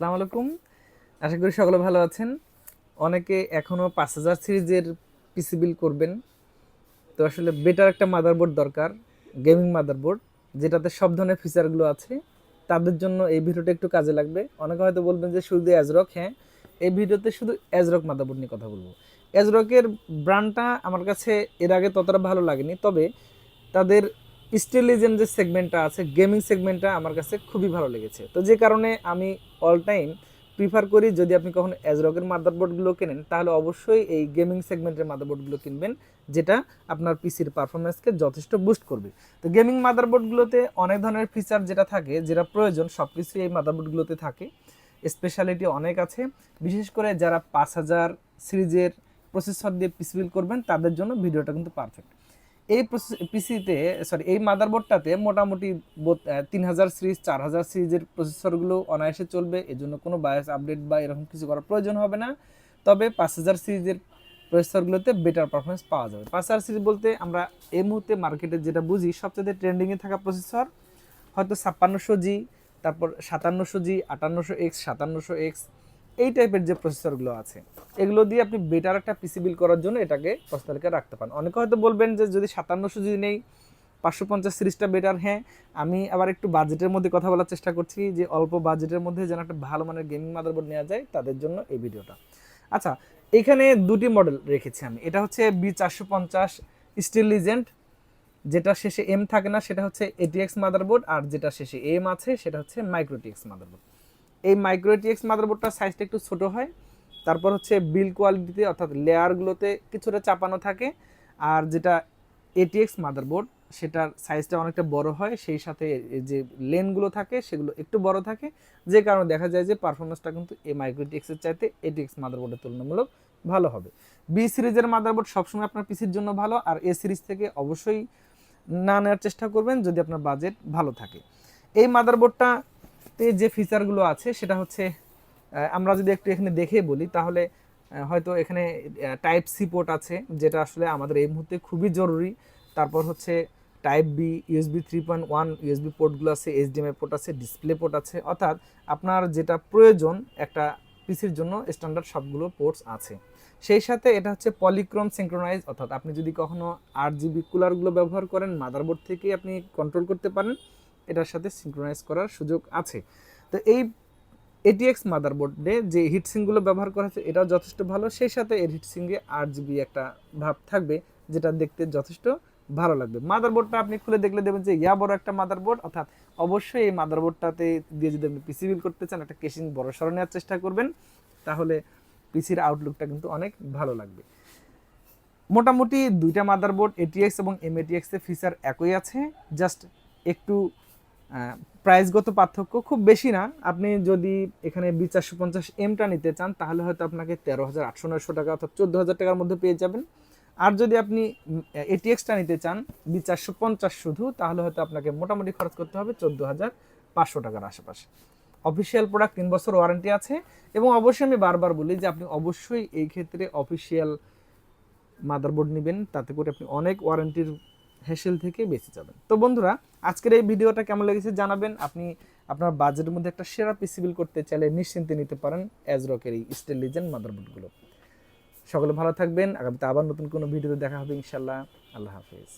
আসসালামু আলাইকুম। আশা করি সকলে ভালো আছেন। অনেকে এখনও পাঁচ হাজার সিরিজের পিসি বিল করবেন। তো আসলে বেটার একটা মাদারবোর্ড দরকার গেমিং মাদারবোর্ড যেটাতে সব ধরনের ফিচারগুলো আছে। তাদের জন্য এই ভিডিওটা একটু কাজে লাগবে। অনেকে হয়তো বলবেন যে, শুধু অ্যাজরক হ্যাঁ এই ভিডিওতে শুধু অ্যাজরক মাদারবোর্ড নিয়ে কথা বলব। অ্যাজরকের ব্র্যান্ডটা আমার কাছে এর আগে ততটা ভালো লাগেনি। তবে তাদের স্টেলিজেন যে সেগমেন্টটা আছে, গেমিং সেগমেন্টটা আমার কাছে খুবই ভালো লেগেছে। তো যে কারণে আমি অল টাইম প্রিফার করি যদি আপনি কখনো অ্যাজরকের মাদারবোর্ডগুলো কেনেন, তাহলে অবশ্যই এই গেমিং সেগমেন্টের মাদারবোর্ডগুলো কিনবেন, যেটা আপনার পিসির পারফরমেন্সকে যথেষ্ট বুস্ট করবে। তো গেমিং মাদারবোর্ডগুলোতে অনেক ধরনের ফিচার যেটা থাকে, যেটা প্রয়োজন সব কিছুই এই মাদারবোর্ডগুলোতে থাকে। স্পেশালিটি অনেক আছে। বিশেষ করে যারা পাঁচ হাজার সিরিজের প্রসেসর দিয়ে পিসি বিল করবেন, তাদের জন্য ভিডিওটা কিন্তু পারফেক্ট এই পিসিতে সরি এই মাদারবোর্ডটাতে মোটামুটি তিন হাজার সিরিজ চার হাজার সিরিজের প্রসেসরগুলো অনায়াসে চলবে। এজন্য কোনো বায়াস আপডেট বা এরকম কিছু করার প্রয়োজন হবে না। তবে পাঁচ হাজার সিরিজের প্রসেসরগুলোতে বেটার পারফরমেন্স পাওয়া যাবে। পাঁচ হাজার সিরিজ বলতে আমরা এই মুহূর্তে মার্কেটে যেটা বুঝি, সবচেয়ে ট্রেন্ডিংয়ে থাকা প্রসেসর হয়তো ছাপ্পান্নশো জি তারপর সাতান্নশো জি আটান্নশো এক্স সাতান্নশো এক্স এই টাইপের যে প্রসেসরগুলো আছে, এগুলো দিয়ে আপনি বেটার একটা পিসি বিল করার জন্য এটাকে প্রস্তাবিকা রাখতে পারেন। অনেকে হয়তো বলবেন যে যদি সাতান্নশো যদি নেই, পাঁচশো পঞ্চাশ সিরিজটা বেটার হ্যাঁ আমি আবার একটু বাজেটের মধ্যে কথা বলার চেষ্টা করছি যে অল্প বাজেটের মধ্যে যেন একটা ভালো মানের গেমিং মাদারবোর্ড নেওয়া যায় তাদের জন্য এই ভিডিওটা। আচ্ছা এখানে দুটি মডেল রেখেছি আমি। এটা হচ্ছে বি চারশো পঞ্চাশ স্টিল লিজেন্ড যেটা শেষে এম থাকে না, সেটা হচ্ছে এটিএক্স মাদারবোর্ড আর যেটা শেষে এম আছে, সেটা হচ্ছে মাইক্রোটিএক্স মাদারবোর্ড এই মাইক্রোটিএক্স মাদারবোর্ডটার সাইজটা একটু ছোট হয়। তারপর হচ্ছে বিল কোয়ালিটিতে অর্থাৎ লেয়ারগুলোতে কিছুটা চাপানো থাকে। আর যেটা এটিএক্স মাদারবোর্ড সেটার সাইজটা অনেকটা বড় হয়। সেই সাথে যে লেনগুলো থাকে, সেগুলো একটু বড় থাকে। যে কারণে দেখা যায় যে পারফরমেন্সটা কিন্তু এই মাইক্রোটিএক্সের চাইতে এটিএক্স মাদারবোর্ডের তুলনামূলক ভালো হবে। বি সিরিজের মাদারবোর্ড সবসময় আপনার পিসির জন্য ভালো। আর এ সিরিজ থেকে অবশ্যই না নেওয়ার চেষ্টা করবেন যদি আপনার বাজেট ভালো থাকে। এই মাদারবোর্ডটাতে যে ফিচারগুলো আছে, সেটা হচ্ছে আমরা যদি একটু এখানে দেখে বলি, তাহলে হয়তো এখানে টাইপ সি পোর্ট আছে, যেটা আসলে আমাদের এই মুহূর্তে খুবই জরুরি। তারপর হচ্ছে type B USB three point one USB পোর্টগুলো আছে এইচডিএমআই পোর্ট আছে ডিসপ্লে পোর্ট আছে। অর্থাৎ আপনার যেটা প্রয়োজন, একটা পিসির জন্য স্ট্যান্ডার্ড সবগুলো পোর্টস আছে। সেই সাথে এটা হচ্ছে পলিক্রম সিঙ্ক্রোনাইজ অর্থাৎ আপনি যদি কখনো আট জিবি কুলারগুলো ব্যবহার করেন মাদারবোর্ড থেকে আপনি কন্ট্রোল করতে পারেন। এটার সাথে সিঙ্ক্রোনাইজ করার সুযোগ আছে। তো এই এটিএক্স মাদারবোর্ডে যে হিটসিংগুলো ব্যবহার করা হচ্ছে এটাও যথেষ্ট ভালো। সেই সাথে এর হিটসিংয়ে আট জিবি একটা ভাব থাকবে, যেটা দেখতে যথেষ্ট ভালো লাগবে। মাদারবোর্ডটা আপনি খুলে দেখলে দেবেন যে, ইয়া বড় একটা মাদারবোর্ড অর্থাৎ অবশ্যই এই মাদারবোর্ডটাতে দিয়ে যদি আপনি পিসি বিল করতে চান, একটা কেসিং বড় সরো নেওয়ার চেষ্টা করবেন, তাহলে পিসির আউটলুকটা কিন্তু অনেক ভালো লাগবে। মোটামুটি দুইটা মাদারবোর্ড এটিএক্স এবং এমএটিএক্স এর ফিচার একই আছে জাস্ট একটু প্রাইসগত পার্থক্য খুব বেশি না। আপনি যদি এখানে বি চারশো পঞ্চাশ এমটা নিতে চান, তাহলে হয়তো আপনাকে তেরো হাজার আটশো নয়শো টাকা অর্থাৎ চোদ্দ হাজার টাকার মধ্যে পেয়ে যাবেন। আর যদি আপনি এটিএক্সটা নিতে চান বি চারশো পঞ্চাশ শুধু, তাহলে হয়তো আপনাকে মোটামুটি খরচ করতে হবে চোদ্দ হাজার পাঁচশো টাকার আশেপাশে। অফিসিয়াল প্রোডাক্ট তিন বছর ওয়ারেন্টি আছে এবং অবশ্যই আমি বারবার বলি যে আপনি অবশ্যই এই ক্ষেত্রে অফিসিয়াল মাদারবোর্ড নেবেন, তাতে করে আপনি অনেক ওয়ারেন্টির হেসেল থেকে বেঁচে যাবেন। তো বন্ধুরা, আজকের এই ভিডিওটা কেমন লেগেছে জানাবেন। আপনি আপনার বাজেটের মধ্যে একটা সেরা পিসিবিল করতে চাইলে নিশ্চিন্তে নিতে পারেন অ্যাজরকের এই স্টেল লিজেন্ড মাদারবোর্ডগুলো। সকলে ভালো থাকবেন। আগামীতে আবার নতুন কোনো ভিডিওতে দেখা হবে ইনশাল্লাহ আল্লাহ হাফিজ।